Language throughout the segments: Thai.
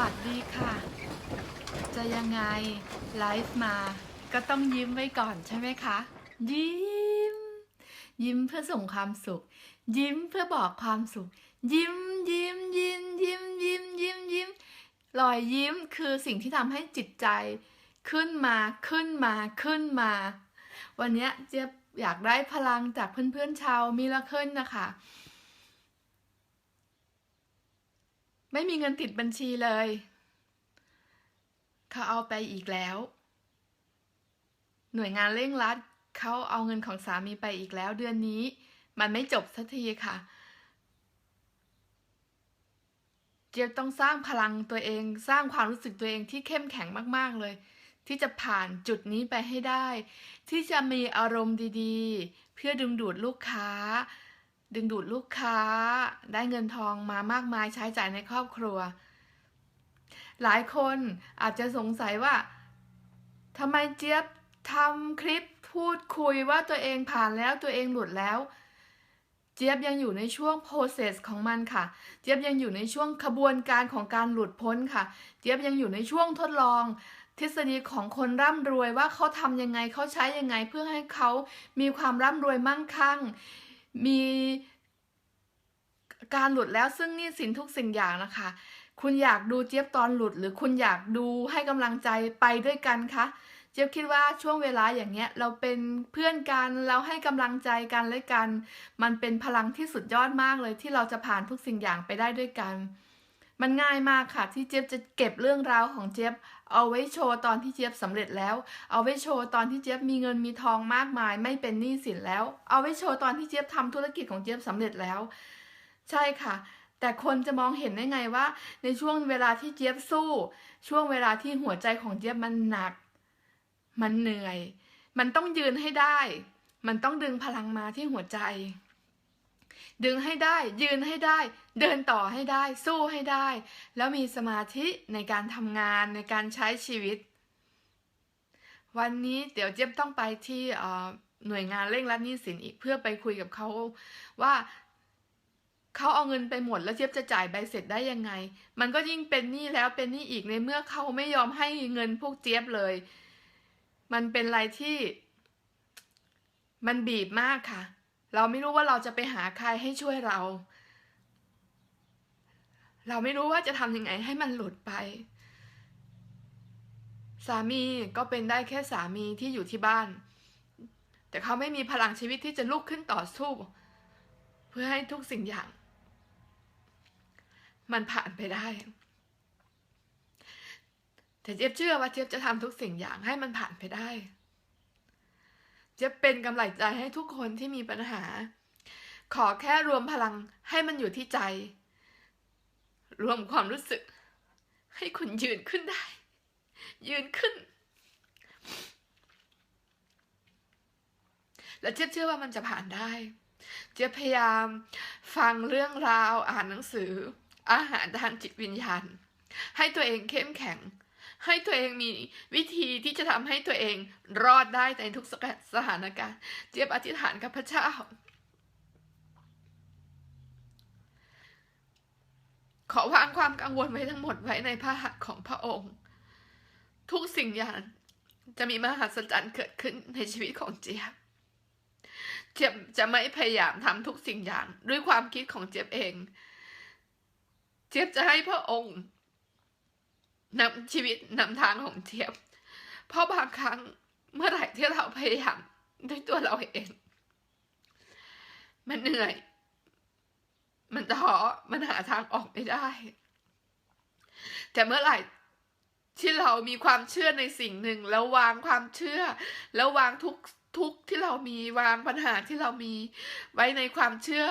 วัสดีค่ะ จะยังไงไลฟ์มา ก็ต้องยิ้มไว้ก่อนใช่ไหมคะ ยิ้ม ยิ้มเพื่อส่งความสุข ยิ้มเพื่อบอกความสุข ยิ้มยิ้มยิ้มยิ้มยิ้มยิ้มยิ้มรอยยิ้มคือสิ่งที่ทำให้จิตใจ ขึ้นมาขึ้นมาขึ้นมา วันนี้เจี๊ยบอยากได้พลังจากเพื่อนๆชาวมิราเคิลนะคะ ไม่มีเงินติดบัญชีเลย เขาเอาไปอีกแล้ว หน่วยงานเร่งรัดเขาเอาเงินของสามีไปอีกแล้วเดือนนี้ มันไม่จบสักทีค่ะ เจี๊ยบต้องสร้างพลังตัวเอง สร้างความรู้สึกตัวเองที่เข้มแข็งมาก ๆเลย ที่จะผ่านจุดนี้ไปให้ได้ ที่จะมีอารมณ์ดีๆ เพื่อดึงดูดลูกค้า ดึงดูดลูกค้า ได้เงินทองมามากมายใช้จ่ายในครอบครัว หลายคนอาจจะสงสัยว่าทำไมเจี๊ยบทำคลิปพูดคุยว่าตัวเองผ่านแล้วตัวเองหลุดแล้ว เจี๊ยบยังอยู่ในช่วง process ของมันค่ะ เจี๊ยบยังอยู่ในช่วงขบวนการของการหลุดพ้นค่ะ เจี๊ยบยังอยู่ในช่วงทดลอง ทฤษฎีของคนร่ำรวยว่าเขาทำยังไงเขาใช้ยังไงเพื่อให้เขามีความร่ำรวยมั่งคั่ง มีการหลุดแล้วซึ่งนี่สินทุกสิ่งอย่างนะคะ คุณอยากดูเจี๊ยบตอนหลุด หรือคุณอยากดูให้กำลังใจไปด้วยกันคะเจี๊ยบคิดว่าช่วงเวลาอย่างเงี้ยเราเป็นเพื่อนกันเราให้กำลังใจกันและกัน มันเป็นพลังที่สุดยอดมากเลยที่เราจะผ่านทุกสิ่งอย่างไปได้ด้วยกัน มันง่ายมากค่ะ ที่เจี๊ยบจะเก็บเรื่องราวของเจี๊ยบเอาไว้โชว์ตอนที่เจี๊ยบสำเร็จแล้ว เอาไว้โชว์ตอนที่เจี๊ยบมีเงินมีทองมากมาย ไม่เป็นหนี้สินแล้ว เอาไว้โชว์ตอนที่เจี๊ยบทำธุรกิจของเจี๊ยบสำเร็จแล้ว ใช่ค่ะ แต่คนจะมองเห็นได้ไงว่า ในช่วงเวลาที่เจี๊ยบสู้ ช่วงเวลาที่หัวใจของเจี๊ยบมันหนัก มันเหนื่อย มันต้องยืนให้ได้ มันต้องดึงพลังมาที่หัวใจ ดึงให้ได้ ยืนให้ได้ เดินต่อให้ได้ สู้ให้ได้ แล้วมีสมาธิในการทำงานในการใช้ชีวิต วันนี้เดี๋ยวเจี๊ยบต้องไปที่หน่วยงานเร่งรัดหนี้สินอีกเพื่อไปคุยกับเขาว่าเขาเอาเงินไปหมดแล้วเจี๊ยบจะจ่ายใบเสร็จได้ยังไง มันก็ยิ่งเป็นหนี้แล้วเป็นหนี้อีกในเมื่อเขาไม่ยอมให้เงินพวกเจี๊ยบเลย มันเป็นอะไรที่ มันบีบมากค่ะ เราไม่รู้ว่าเราจะไปหาใครให้ช่วยเรา เราไม่รู้ว่าจะทำยังไงให้มันหลุดไป สามีก็เป็นได้แค่สามีที่อยู่ที่บ้าน แต่เขาไม่มีพลังชีวิตที่จะลุกขึ้นต่อสู้ เพื่อให้ทุกสิ่งอย่าง มันผ่านไปได้แต่เจี๊ยบเชื่อว่าเจี๊ยบจะทำทุกสิ่งอย่างให้มันผ่านไปได้ จี๊ยบเป็นกำลังใจให้ทุกคนที่มีปัญหา ขอแค่รวมพลังให้มันอยู่ที่ใจ รวมความรู้สึก ให้คุณยืนขึ้นได้ ยืนขึ้น และเจ๊เชื่อว่ามันจะผ่านได้ เจ๊พยายามฟังเรื่องราวอ่านหนังสือ อาหารทางจิตวิญญาณ ให้ตัวเองเข้มแข็ง ให้ตัวเองมีวิธีที่จะทำให้ตัวเองรอดได้ในทุกสถานการณ์ เจี๊ยบอธิษฐานกับพระเจ้า ขอวางความกังวลไว้ทั้งหมดไว้ในพระหัตถ์ของพระองค์ ทุกสิ่งอย่างจะมีมหัศจรรย์เกิดขึ้นในชีวิตของเจี๊ยบ เจี๊ยบจะไม่พยายามทำทุกสิ่งอย่างด้วยความคิดของเจี๊ยบเอง เจี๊ยบจะให้พระองค์ นำชีวิตนำทางของเจี๊ยบ เพราะบางครั้งเมื่อไหร่ที่เราพยายามด้วยตัวเราเอง มันเหนื่อย มันท้อมันหาทางออกไม่ได้ แต่เมื่อไหร่ที่เรามีความเชื่อในสิ่งหนึ่ง แล้ววางความเชื่อ แล้ววางทุกทุกที่เรามีวางปัญหาที่เรามีไว้ในความเชื่อ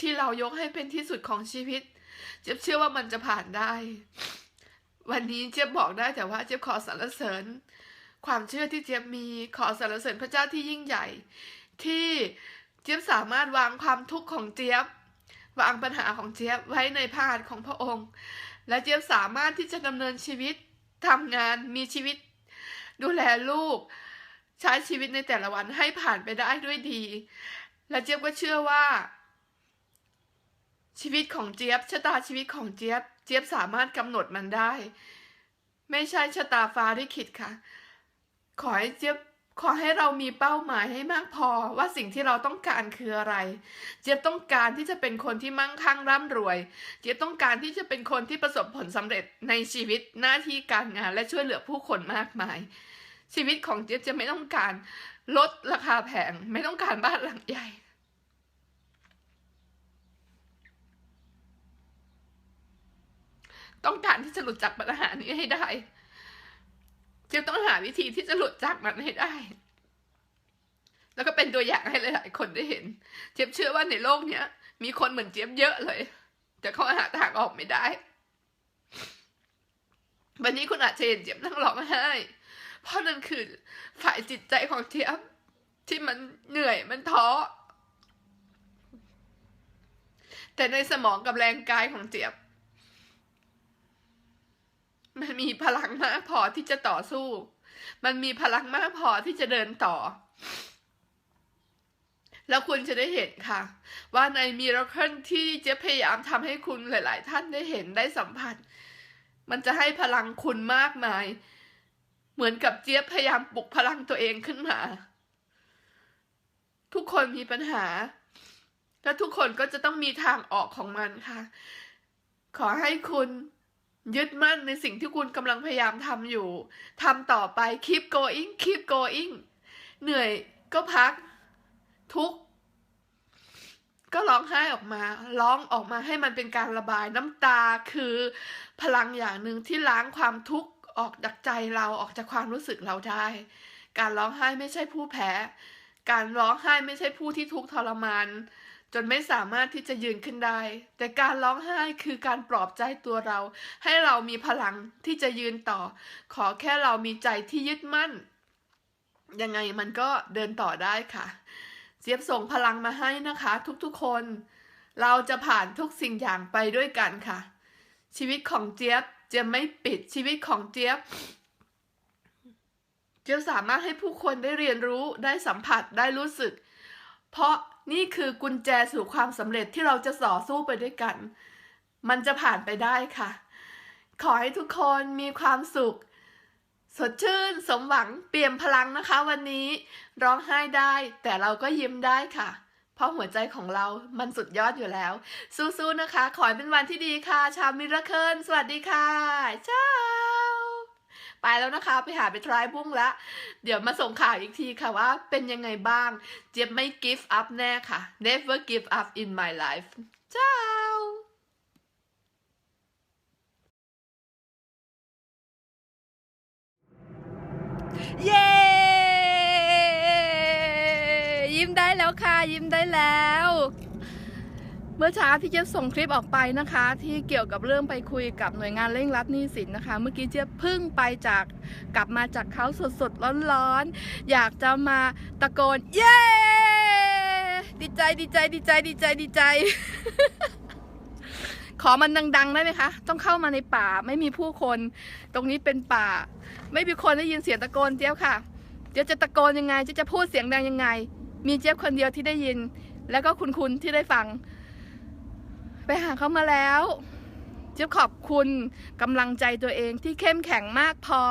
ที่เรายกให้เป็นที่สุดของชีวิตเจี๊ยบเชื่อว่ามันจะผ่านได้ วันนี้เจี๊ยบบอกได้แต่ว่าเจี๊ยบขอสรรเสริญ ความเชื่อที่เจี๊ยบมีขอสรรเสริญพระเจ้าที่ยิ่งใหญ่ ที่เจี๊ยบสามารถวางความทุกข์ของเจี๊ยบ วางปัญหาของเจี๊ยบไว้ในพระหัตถ์ของพระองค์ และเจี๊ยบสามารถที่จะดำเนินชีวิตทำงานมีชีวิต ดูแลลูก ใช้ชีวิตในแต่ละวันให้ผ่านไปได้ด้วยดี และเจี๊ยบก็เชื่อว่า ชีชีวิตของเจี๊ยบชะตาชีวิตของเจี๊ยบ เจี๊ยบสามารถกำหนดมันได้ ไม่ใช่ชะตาฟ้าที่คิดค่ะ ขอให้เจี๊ยบขอให้เรามีเป้าหมายให้มากพอว่าสิ่งที่เราต้องการคืออะไร เจี๊ยบต้องการที่จะเป็นคนที่มั่งคั่งร่ำรวย เจี๊ยบต้องการที่จะเป็นคนที่ประสบผลสำเร็จในชีวิตหน้าที่การงานและช่วยเหลือผู้คนมากมาย ชีวิตของเจี๊ยบจะไม่ต้องการลดราคาแพงไม่ต้องการบ้านหลังใหญ่ ต้องการที่จะหลุดจากปัญหานี้ให้ได้ เจี๊ยบต้องหาวิธีที่จะหลุดจากมันให้ได้ แล้วก็เป็นตัวอย่างให้หลายๆคนได้เห็น เจี๊ยบเชื่อว่าในโลกเนี้ย มีคนเหมือนเจี๊ยบเยอะเลย แต่เขาหาทางออกไม่ได้ วันนี้คุณอาจจะเห็นเจี๊ยบนั่งร้องไห้เพราะนั่นคือฝ่ายจิตใจของเจี๊ยบที่มันเหนื่อยมันท้อแต่ในสมองกับแรงกายของเจี๊ยบ มันมีพลังมากพอที่จะต่อสู้ มันมีพลังมากพอที่จะเดินต่อ แล้วคุณจะได้เห็นค่ะ ว่าในมีราเคิลที่เจ๊ยบพยายามทำให้คุณหลาย ๆ ท่านได้เห็นได้สัมผัส มันจะให้พลังคุณมากมาย เหมือนกับเจี๊ยบพยายามปลุกพลังตัวเองขึ้นมา ทุกคนมีปัญหา และทุกคนก็จะต้องมีทางออกของมันค่ะ ขอให้คุณ ยึดมั่นในสิ่งที่คุณกำลังพยายามทำอยู่ทำต่อไป keep going keep going เหนื่อยก็พัก ทุกก็ร้องไห้ออกมา ร้องออกมาให้มันเป็นการระบายน้ำตาคือพลังอย่างหนึ่งที่ล้างความทุกข์ออกจากใจเราออกจากความรู้สึกเราได้ การร้องไห้ไม่ใช่ผู้แพ้ การร้องไห้ไม่ใช่ผู้ที่ทุกข์ทรมาน จนไม่สามารถที่จะยืนขึ้นได้ แต่การร้องไห้คือการปลอบใจตัวเรา ให้เรามีพลังที่จะยืนต่อ ขอแค่เรามีใจที่ยึดมั่น ยังไงมันก็เดินต่อได้ค่ะเจี๊ยบส่งพลังมาให้นะคะ ทุกๆคน เราจะผ่านทุกสิ่งอย่างไปด้วยกันค่ะ ชีวิตของเจี๊ยบเจี๊ยบไม่ปิดชีวิตของเจี๊ยบเจี๊ยบสามารถให้ผู้คนได้เรียนรู้ได้สัมผัสได้รู้สึก เพราะนี่คือกุญแจสู่ความสำเร็จที่เราจะต่อสู้ไปด้วยกัน มันจะผ่านไปได้ค่ะ ขอให้ทุกคนมีความสุข สดชื่น สมหวัง เปี่ยมพลังนะคะ วันนี้ร้องไห้ได้ แต่เราก็ยิ้มได้ค่ะ เพราะหัวใจของเรามันสุดยอดอยู่แล้ว สู้ๆนะคะ ขอให้เป็นวันที่ดีค่ะ ชาวมิราเคิลสวัสดีค่ะเจ้า ไปแล้วนะคะ ไปหาไปทรายบุ้งละเดี๋ยวมาส่งข่าวอีกทีค่ะว่าเป็นยังไงบ้าง เจี๊ยบไม่ give up แน่ค่ะ never give up in my life เจ้าเย้ยิ้มได้แล้วค่ะ ยิ้มได้แล้ว เมื่อเช้าที่เจี๊ยบส่งคลิปออกไปนะคะ ที่เกี่ยวกับเรื่องไปคุยกับหน่วยงานเร่งรัดหนี้สินนะคะ เมื่อกี้เจี๊ยบเพิ่งไปจากกลับมาจากเขาสดๆร้อนๆอยากจะมาตะโกนเย้ดีใจดีใจดีใจดีใจดีใจ ขอมันดังๆได้ไหมคะ ต้องเข้ามาในป่าไม่มีผู้คน ตรงนี้เป็นป่า ไม่มีคนได้ยินเสียงตะโกนเจี๊ยบค่ะเจี๊ยบจะตะโกนยังไงเจี๊ยบจะพูดเสียงดังยังไง มีเจี๊ยบคนเดียวที่ได้ยิน แล้วก็คุณคุณที่ได้ฟัง ไปหาเขามาแล้วเจี๊ยบขอบคุณกำลังใจตัวเองที่เข้มแข็งมากพอ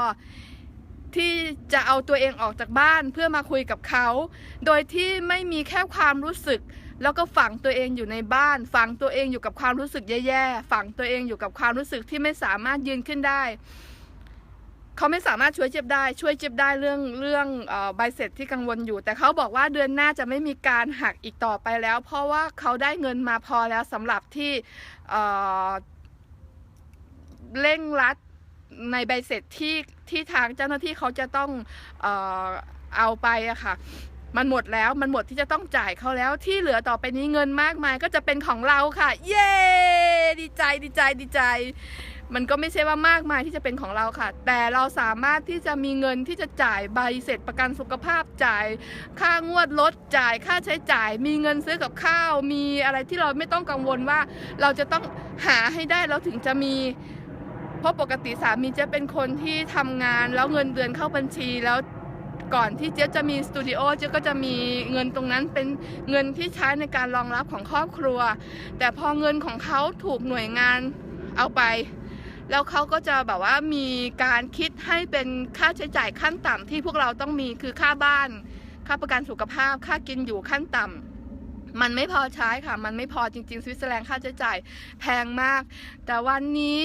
ที่จะเอาตัวเองออกจากบ้านเพื่อมาคุยกับเขา โดยที่ไม่มีแค่ความรู้สึก แล้วก็ฝังตัวเองอยู่ในบ้าน ฝังตัวเองอยู่กับความรู้สึกแย่ๆฝังตัวเองอยู่กับความรู้สึกที่ไม่สามารถยืนขึ้นได้ เขาไม่สามารถช่วยเจ็บได้ ช่วยเจ็บได้เรื่องเรื่องอใบเสร็จที่กังวลอยู่ แต่เขาบอกว่าเดือนหน้าจะไม่มีการหักอีกต่อไปแล้ว เพราะว่าเขาได้เงินมาพอแล้วสำหรับที่เเร่งรัดในใบเสร็จที่ที่ทางเจ้าหน้าที่เขาจะต้องเออเอาไปอะค่ะมันหมดแล้วมันหมดที่จะต้องจ่ายเขาแล้วที่เหลือต่อไปนี้เงินมากมายก็จะเป็นของเราค่ะ เย้ดีใจดีใจดีใจ มันก็ไม่ใช่ว่ามากมายที่จะเป็นของเราค่ะ แต่เราสามารถที่จะมีเงินที่จะจ่ายใบเสร็จประกันสุขภาพจ่าย ค่างวดรถจ่ายค่าใช้จ่าย มีเงินซื้อกับข้าว มีอะไรที่เราไม่ต้องกังวลว่า เราจะต้องหาให้ได้เราถึงจะมีเพราะปกติสามีจะเป็นคนที่ทำงาน แล้วเงินเดือนเข้าบัญชีแล้วก่อนที่เจ๊จะมีสตูดิโอเจ๊ก็จะมีเงินตรงนั้นเป็นเงินที่ใช้ในการรองรับของครอบครัว แต่พอเงินของเขาถูกหน่วยงานเอาไป แล้วเขาก็จะแบบว่ามีการคิดให้เป็นค่าใช้จ่ายขั้นต่ำที่พวกเราต้องมีคือค่าบ้าน ค่าประกันสุขภาพ ค่ากินอยู่ขั้นต่ำมันไม่พอใช้ค่ะ มันไม่พอจริงๆสวิตเซอร์แลนด์ค่าใช้จ่ายแพงมาก แต่วันนี้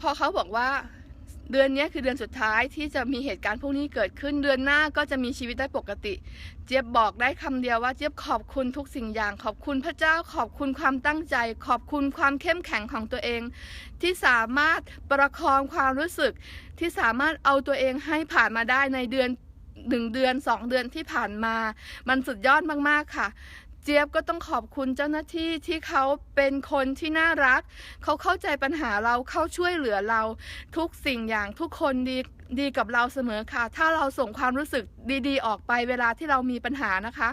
พอเขาบอกว่า เดือนนี้คือเดือนสุดท้ายที่จะมีเหตุการณ์พวกนี้เกิดขึ้นเดือนหน้าก็จะมีชีวิตได้ปกติ เจี๊ยบบอกได้คำเดียวว่าเจี๊ยบขอบคุณทุกสิ่งอย่าง ขอบคุณพระเจ้าขอบคุณความตั้งใจ ขอบคุณความเข้มแข็งของตัวเอง ที่สามารถประคองความรู้สึก ที่สามารถเอาตัวเองให้ผ่านมาได้ในเดือนหนึ่งเดือนสองเดือนที่ผ่านมา มันสุดยอดมากๆค่ะ จี๊ยบก็ต้องขอบคุณเจ้าหน้าที่ที่เขาเป็นคนที่น่ารัก เขาเข้าใจปัญหาเราเข้าช่วยเหลือเรา ทุกสิ่งอย่างทุกคนดีดีกับเราเสมอค่ะ ถ้าเราส่งความรู้สึกดีๆ ออกไปเวลาที่เรามีปัญหานะคะ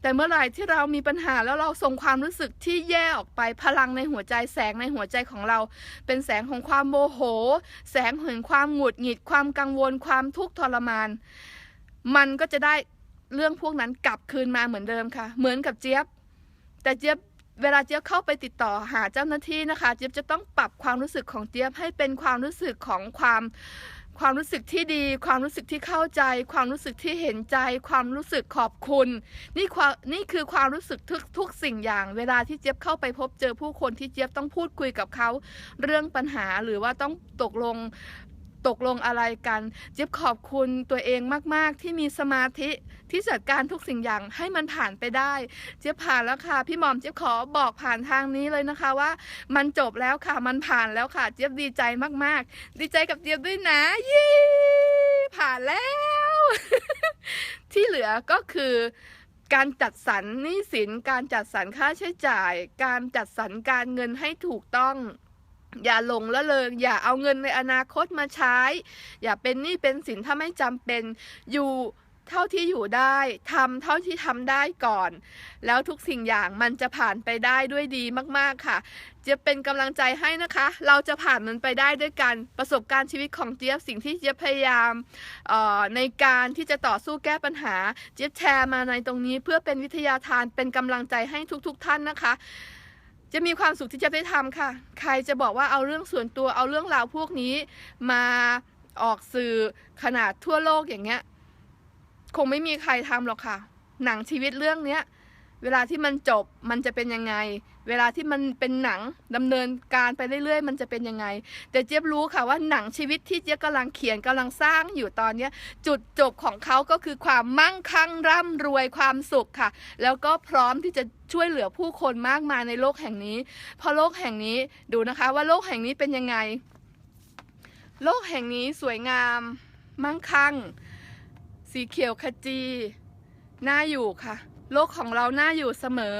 แต่เมื่อไหร่ที่เรามีปัญหาแล้วเราส่งความรู้สึกที่แย่ออกไปพลังในหัวใจแสงในหัวใจของเรา เป็นแสงของความโมโห แสงแห่งความหงุดหงิดความกังวลความทุกข์ทรมาน มันก็จะได้ เรื่องพวกนั้นกลับคืนมาเหมือนเดิมค่ะ เหมือนกับเจี๊ยบ แต่เจี๊ยบเวลาเจี๊ยบเข้าไปติดต่อหาเจ้าหน้าที่นะคะ เจี๊ยบจะต้องปรับความรู้สึกของเจี๊ยบให้เป็นความรู้สึกของความความรู้สึกที่ดี ความรู้สึกที่เข้าใจ ความรู้สึกที่เห็นใจ ความรู้สึกขอบคุณ นี่ความนี่คือความรู้สึกทุกทุกสิ่งอย่าง เวลาที่เจี๊ยบเข้าไปพบเจอผู้คนที่เจี๊ยบต้องพูดคุยกับเขา เรื่องปัญหาหรือว่าต้องตกลง ตกลงอะไรกัน เจี๊ยบขอบคุณตัวเองมาก ๆ ที่มีสมาธิที่จัดการทุกสิ่งอย่างให้มันผ่านไปได้ เจี๊ยบผ่านแล้วค่ะ พี่หมอมเจี๊ยบขอบอกผ่านทางนี้เลยนะคะว่า มันจบแล้วค่ะมันผ่านแล้วค่ะ เจี๊ยบดีใจมาก ๆ ดีใจกับเจี๊ยบด้วยนะเย้ผ่านแล้ว ที่เหลือก็คือการจัดสรรหนี้สิน การจัดสรรค่าใช้จ่าย การจัดสรรการเงินให้ถูกต้อง อย่าหลงละเลงอย่าเอาเงินในอนาคตมาใช้ อย่าเป็นหนี้เป็นสินถ้าไม่จำเป็นอยู่เท่าที่อยู่ได้ทำเท่าที่ทำได้ก่อน แล้วทุกสิ่งอย่างมันจะผ่านไปได้ด้วยดีมากๆค่ะ เจี๊ยบเป็นกำลังใจให้นะคะ เราจะผ่านมันไปได้ด้วยกันประสบการณ์ชีวิตของเจี๊ยบสิ่งที่เจี๊ยบพยายามออในการที่จะต่อสู้แก้ปัญหา เจี๊ยบแชร์มาในตรงนี้เพื่อเป็นวิทยาทานเป็นกำลังใจให้ทุกๆทท่านนะคะ จะมีความสุขที่จะได้ทำค่ะ ใครจะบอกว่าเอาเรื่องส่วนตัวเอาเรื่องราวพวกนี้มาออกสื่อขนาดทั่วโลกอย่างเงี้ย คงไม่มีใครทำหรอกค่ะ หนังชีวิตเรื่องเนี้ย เวลาที่มันจบมันจะเป็นยังไง เวลาที่มันเป็นหนังดำเนินการไปเรื่อย ๆ มันจะเป็นยังไง แต่เจี๊ยบรู้ค่ะว่าหนังชีวิตที่เจี๊ยบกำลังเขียนกำลังสร้างอยู่ตอนเนี้จุดจบของเขาก็คือความมั่งคั่งร่ำรวยความสุขค่ะ แล้วก็พร้อมที่จะช่วยเหลือผู้คนมากมายในโลกแห่งนี้ เพราะโลกแห่งนี้ดูนะคะว่าโลกแห่งนี้เป็นยังไง โลกแห่งนี้สวยงาม มั่งคั่ง สีเขียวขจีน่าอยู่ค่ะ โลกของเราน่าอยู่เสมอ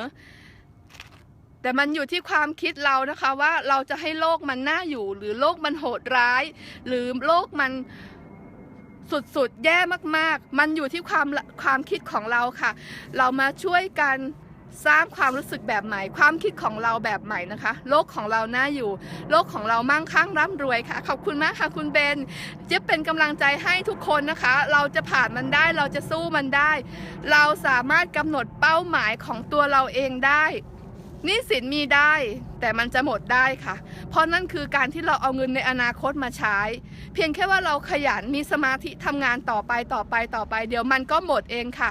แต่มันอยู่ที่ความคิดเรานะคะว่าเราจะให้โลกมันน่าอยู่ หรือโลกมันโหดร้าย หรือโลกมันสุดๆ แย่มากๆ มันอยู่ที่ความความคิดของเราค่ะ เรามาช่วยกันสร้างความรู้สึกแบบใหม่ ความคิดของเราแบบใหม่นะคะ โลกของเราน่าอยู่ โลกของเรามั่งคั่งร่ำรวยค่ะ ขอบคุณมากค่ะคุณเบนเจ๊เป็นกำลังใจให้ทุกคนนะคะ เราจะผ่านมันได้ เราจะสู้มันได้ เราสามารถกำหนดเป้าหมายของตัวเราเองได้ นี่สินมีได้แต่มันจะหมดได้ค่ะ เพราะนั่นคือการที่เราเอาเงินในอนาคตมาใช้ เพียงแค่ว่าเราขยันมีสมาธิทำงานต่อไปต่อไปต่อไป เดี๋ยวมันก็หมดเองค่ะ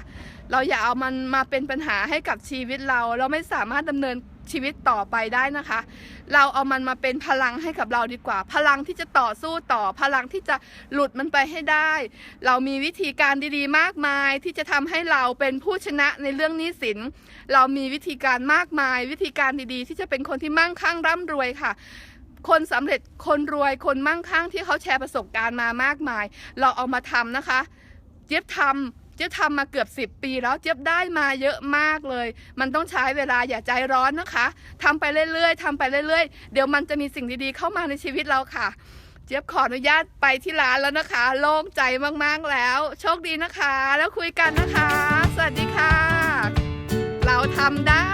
เราอย่าเอามันมาเป็นปัญหาให้กับชีวิตเรา เราไม่สามารถดำเนิน ชีวิตต่อไปได้นะคะ เราเอามันมาเป็นพลังให้กับเราดีกว่า พลังที่จะต่อสู้ต่อพลังที่จะหลุดมันไปให้ได้ เรามีวิธีการดีๆ มากมายที่จะทำให้เราเป็นผู้ชนะในเรื่องนี้สิน เรามีวิธีการมากมาย วิธีการดีๆ ที่จะเป็นคนที่มั่งคั่งร่ำรวยค่ะคนสำเร็จคนรวยคนมั่งคั่งที่เขาแชร์ประสบการณ์มามากมาย เราเอามาทำนะคะ เจี๊ยบทำ เจี๊ยบทำมาเกือบ 10 ปีแล้วเจี๊ยบได้มาเยอะมากเลย มันต้องใช้เวลาอย่าใจร้อนนะคะทำไปเรื่อยๆทำไปเรื่อยๆ เดี๋ยวมันจะมีสิ่งดีๆ เข้ามาในชีวิตเราค่ะ เจี๊ยบขออนุญาตไปที่ร้านแล้วนะคะ โล่งใจมากๆแล้ว โชคดีนะคะ แล้วคุยกันนะคะ สวัสดีค่ะ เราทำได้